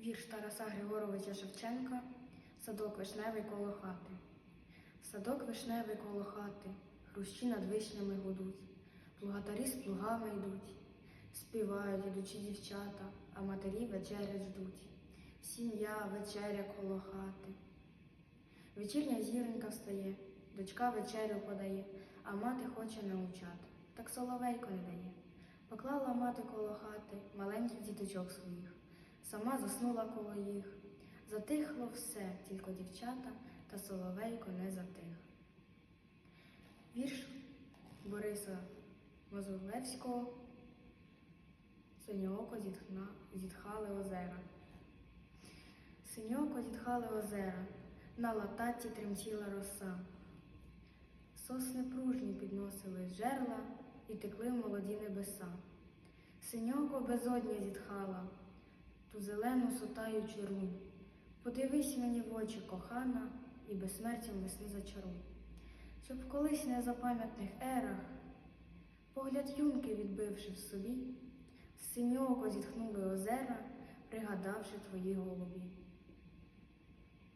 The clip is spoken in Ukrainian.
Вірш Тараса Григоровича Шевченка Садок вишневий коло хати. Садок вишневий коло хати, хрущі над вишнями гудуть, плугатарі з плугами йдуть, співають ідучі дівчата, а матері вечерять ждуть. Сім'я, вечеря коло хати. Вечірня зіронька встає, дочка вечерю подає, а мати хоче научати, так соловейко не дає. Поклала мати коло хати маленьких діточок своїх, сама заснула коло їх. Затихло все, тільки дівчата, та соловейко не затих. Вірш Бориса Мозолевського Синьооко зітхна, зітхали озера. Синьооко зітхали озера, на лататі тремтіла роса. Сосни пружні підносили жерла і текли молоді небеса. Синьоко безодня зітхала, ту зелену сотаючу рунь. Подивись мені в очі, кохана, і безсмертям весни зачаруй. Щоб колись в незапам'ятних ерах, погляд юнки відбивши в собі, синього зітхнули озера, пригадавши твої голубі.